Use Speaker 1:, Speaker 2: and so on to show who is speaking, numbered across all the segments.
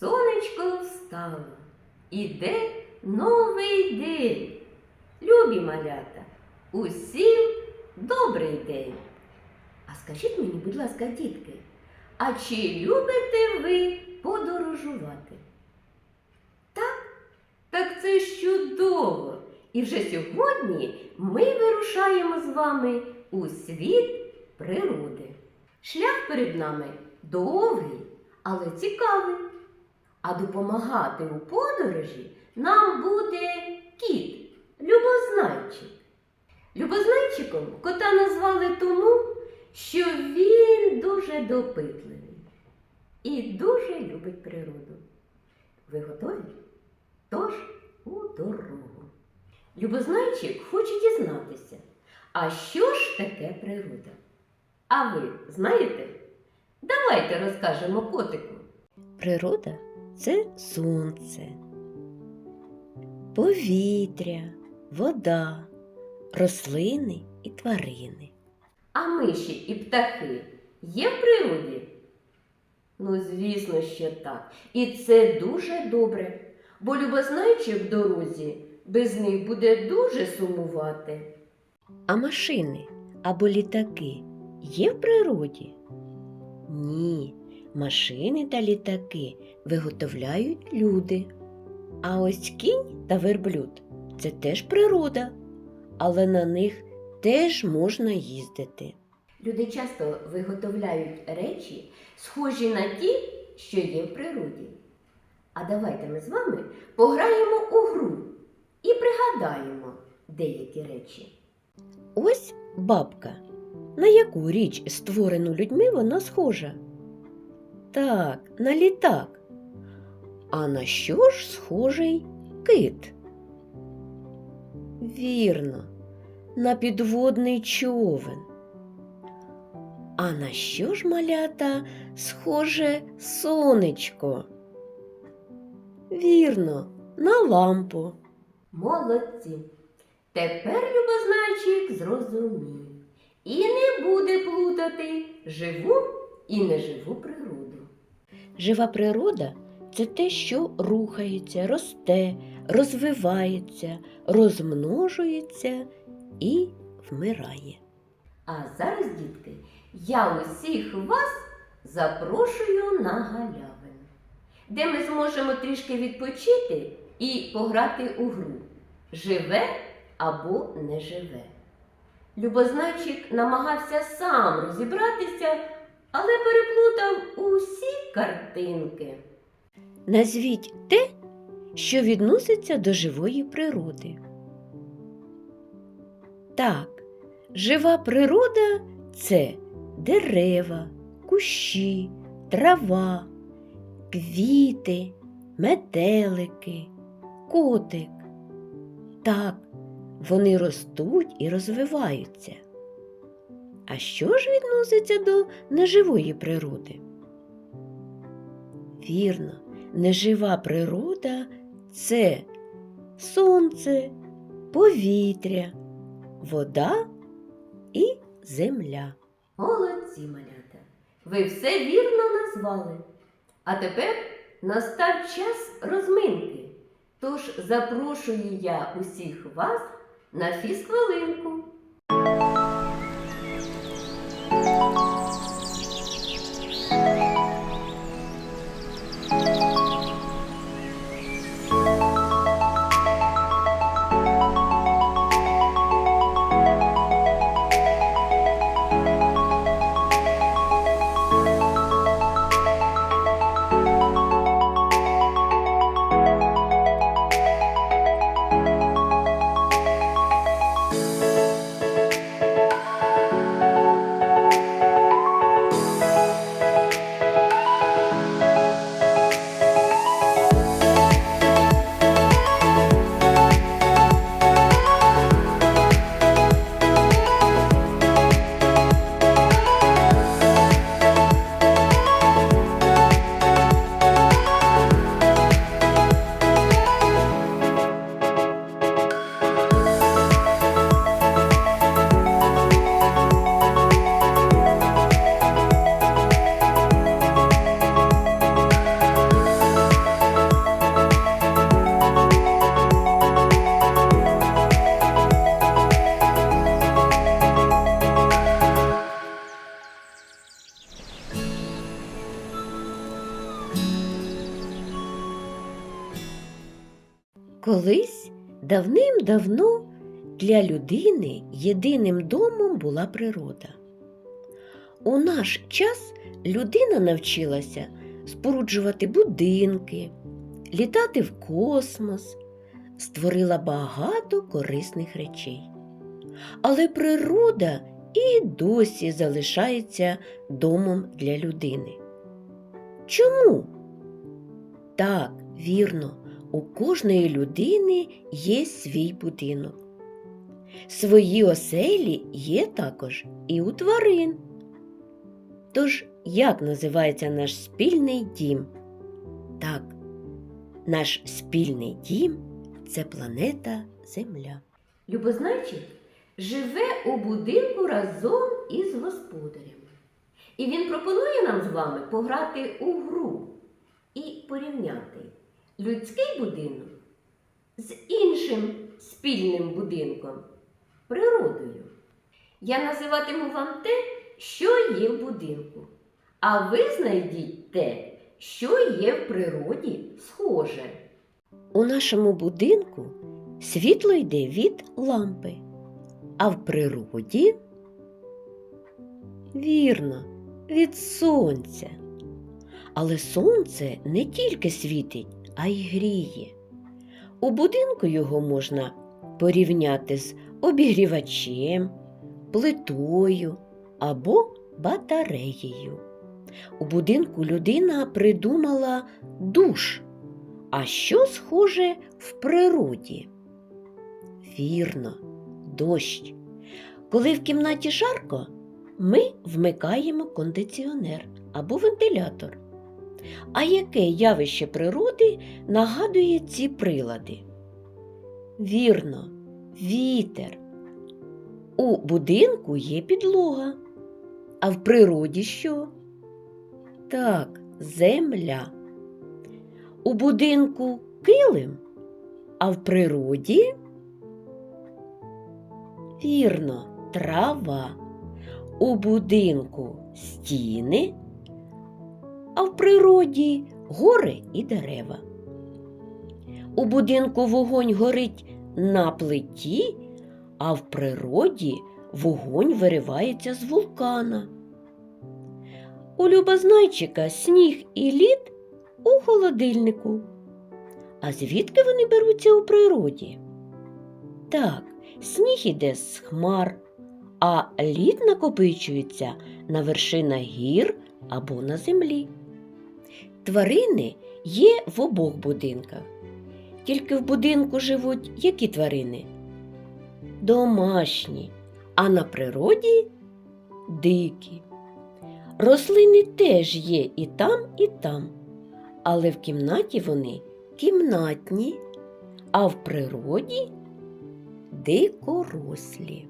Speaker 1: Сонечко встало, іде новий день. Любі малята, усім добрий день. А скажіть мені, будь ласка, дітки, а чи любите ви подорожувати? Так, так це чудово. І вже сьогодні ми вирушаємо з вами у світ природи. Шлях перед нами довгий, але цікавий. А допомагати у подорожі нам буде кіт, любознайчик. Любознайчиком кота назвали тому, що він дуже допитливий і дуже любить природу. Ви готові? Тож у дорогу. Любознайчик хоче дізнатися, а що ж таке природа? А ви знаєте? Давайте розкажемо котику.
Speaker 2: Природа це сонце, повітря, вода, рослини і тварини.
Speaker 1: А миші і птахи є в природі? Ну, звісно, що так. І це дуже добре, бо любознайчик в дорозі без них буде дуже сумувати.
Speaker 2: А машини або літаки є в природі? Ні, машини та літаки виготовляють люди. А ось кінь та верблюд це теж природа, але на них теж можна їздити.
Speaker 1: Люди часто виготовляють речі, схожі на ті, що є в природі. А давайте ми з вами пограємо у гру і пригадаємо деякі речі.
Speaker 2: Ось бабка. На яку річ, створену людьми, вона схожа? Так, на літак. А на що ж схожий кит? Вірно, на підводний човен. А на що ж малята схоже сонечко? Вірно, на лампу.
Speaker 1: Молодці. Тепер любознайчик зрозумів і не буде плутати живу і неживу природу.
Speaker 2: Жива природа це те, що рухається, росте, розвивається, розмножується і вмирає.
Speaker 1: А зараз, дітки, я усіх вас запрошую на галявину, де ми зможемо трішки відпочити і пограти у гру живе або не живе. Любознайчик намагався сам розібратися, але переплутав усі картинки.
Speaker 2: Назвіть те, що відноситься до живої природи. Так, жива природа це дерева, кущі, трава, квіти, метелики, котик. Так, вони ростуть і розвиваються. А що ж відноситься до неживої природи? Вірно, нежива природа це сонце, повітря, вода і земля.
Speaker 1: Молодці, малята! Ви все вірно назвали. А тепер настав час розминки. Тож запрошую я усіх вас на фізхвилинку. thank you Колись давним-давно для людини єдиним домом була природа. У наш час людина навчилася споруджувати будинки, літати в космос, створила багато корисних речей. Але природа і досі залишається домом для людини. Чому? Так, вірно, у кожної людини є свій будинок. Свої оселі є також і у тварин. Тож, як називається наш спільний дім? Так, наш спільний дім це планета Земля.
Speaker 3: Любознайчик живе у будинку разом із господарями. І він пропонує нам з вами пограти у гру і порівняти людський будинок з іншим спільним будинком природою. Я називатиму вам те, що є в будинку. А ви знайдіть те, що є в природі схоже.
Speaker 1: У нашому будинку світло йде від лампи, а в природі вірно, від сонця. Але сонце не тільки світить, а й гріє. У будинку його можна порівняти з обігрівачем, плитою або батареєю. У будинку людина придумала душ. А що схоже в природі? Вірно, дощ. Коли в кімнаті жарко, ми вмикаємо кондиціонер або вентилятор. А яке явище природи нагадує ці прилади? Вірно, вітер. У будинку є підлога. А в природі що? Так, земля. У будинку килим, а в природі вірно, трава. У будинку стіни, а в природі гори і дерева. У будинку вогонь горить на плиті, а в природі вогонь виривається з вулкана. У любознайчика сніг і лід у холодильнику. А звідки вони беруться у природі? Так, сніг іде з хмар, а лід накопичується на вершинах гір або на землі. Тварини є в обох будинках. Тільки в будинку живуть які тварини? Домашні, а на природі дикі. Рослини теж є і там, і там, але в кімнаті вони кімнатні, а в природі дикорослі.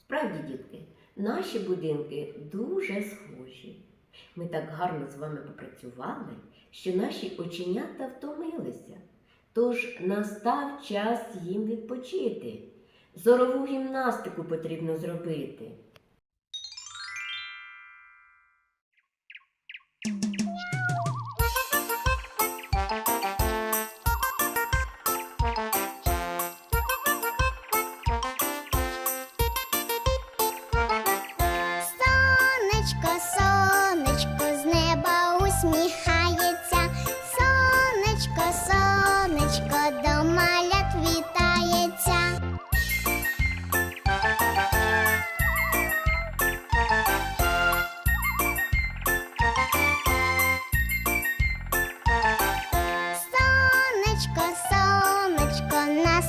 Speaker 3: Справді, дітки, наші будинки дуже схожі. Ми так гарно з вами попрацювали, що наші оченята втомилися. Тож настав час їм відпочити. Зорову гімнастику потрібно зробити.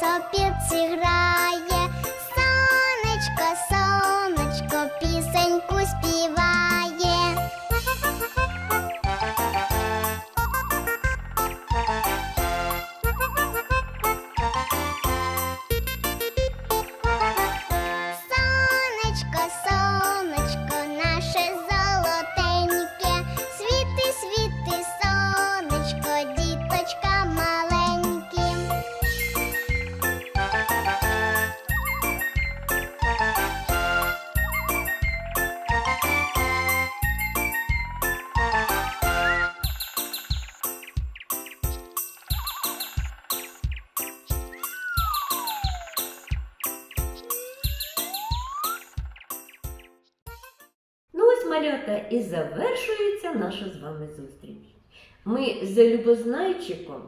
Speaker 4: Сопілці грає. Сонечко, сонечко, пісеньку співає.
Speaker 1: Малята, і завершується наша з вами зустріч. Ми з Любознайчиком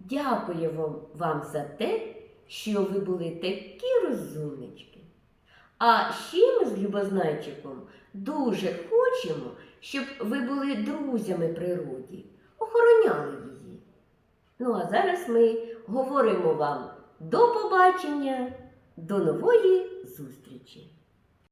Speaker 1: дякуємо вам за те, що ви були такі розумнички. А ще ми з Любознайчиком дуже хочемо, щоб ви були друзями природі, охороняли її. Ну а зараз ми говоримо вам до побачення, до нової зустрічі!